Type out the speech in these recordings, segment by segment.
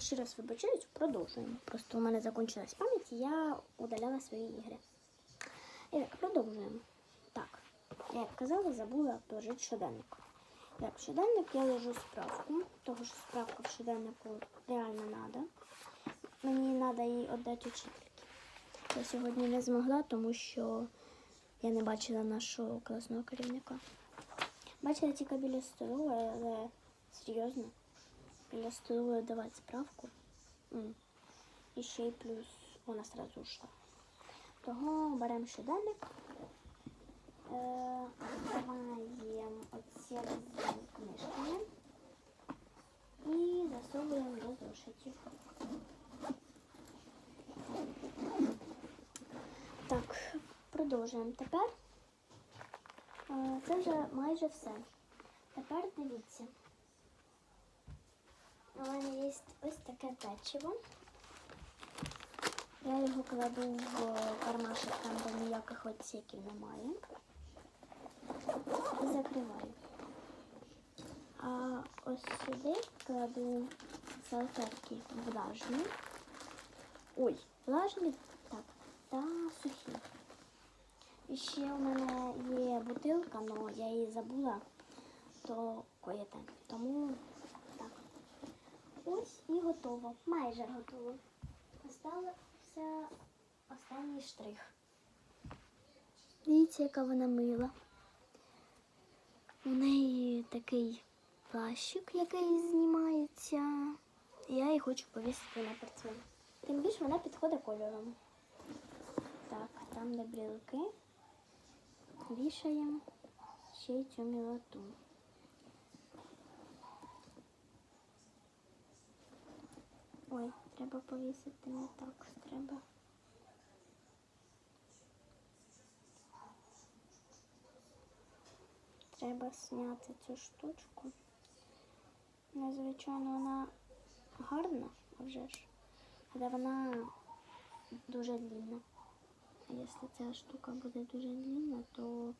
Ще раз вибачаюсь, продовжуємо. Просто у мене закінчилась пам'ять, і я удаляла свої ігри. І так, продовжуємо. Так, як казала, забула положити щоденник. Так, в щоденник я ложу справку, тому що справка в щоденнику реально треба. Мені треба її віддати учительки. Я сьогодні не змогла, тому що я не бачила нашого класного керівника. Бачила тільки біля столової, але серйозно. Біля столової давати справку. І ще й плюс вона сразу ушла. Того беремо щоденник. Відкриваємо оці книжки і засовуємо до зошитів. Так, продовжуємо. Тепер це вже майже все. Тепер дивіться. Ось таке печиво. Я його кладу в кармашок там, де ніяких отсіків немає. І закриваю. А ось сюди кладу салфетки влажні. Ой, влажні, так, та сухі. І ще у мене є бутилка, але я її забула, то коїте. Тому. Ось і готово. Майже готово. Остався останній штрих. Дивіться, яка вона мила. У неї такий плащик, який знімається. Я її хочу повісити на портфель. Тим більше вона підходить кольором. Так, там де брілки. Вішаємо ще й цю мілоту. Ой, треба повісити не так треба. Треба зняти цю штучку. Незвичайно вона гарна, вже ж. Але вона дуже длинна. А якщо ця штука буде дуже длинна, то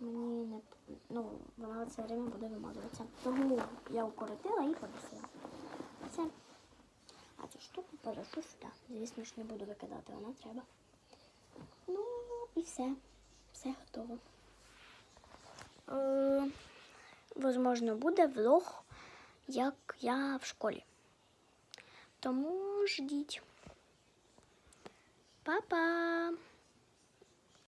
мені не ну, вона все время буде вимазуватися. Тому я укоротила і повісила. Положу сюди. Звісно ж, не буду викидати, вона треба. Ну і все. Все готово. Е, возможно, буде влог, як я в школі. Тому ждіть. Па-па!